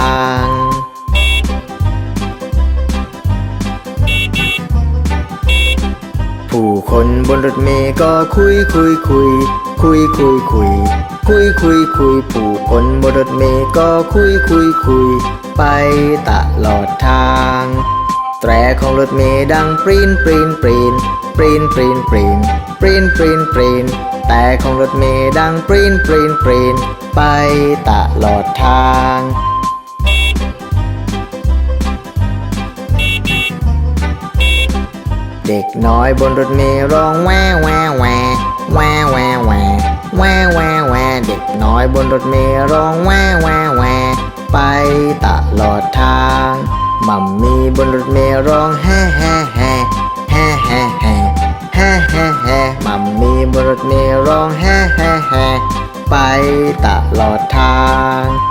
ง คนบนรถเมย์ก็คุยคุยคุย คุยคุยคุย คุยคุยคุยผู้คนบนรถเมย์ก็คุยคุยคุย ไปตลอดทาง แตรของรถเมย์ดังปรีนปรีนปรีนปรีนปรีนปรีนปรีนปรีนปรีนแต่ของรถเมย์ดังปรีนปรีนปรีนไปตลอดทาง เด็กน้อยบนรถเมล์ร้องแวแวแวแวแวแวแวแวแวเด็กน้อยบนรถเมล์ร้องแวแวแวไปตลอดทางมัมมี่บนรถเมล์ร้องแฮ่แฮ่แฮ่แฮ่แฮ่แฮ่แฮ่แฮ่แฮ่มัมมี่บนรถเมล์ร้องแฮ่แฮ่แฮ่ไปตลอดทาง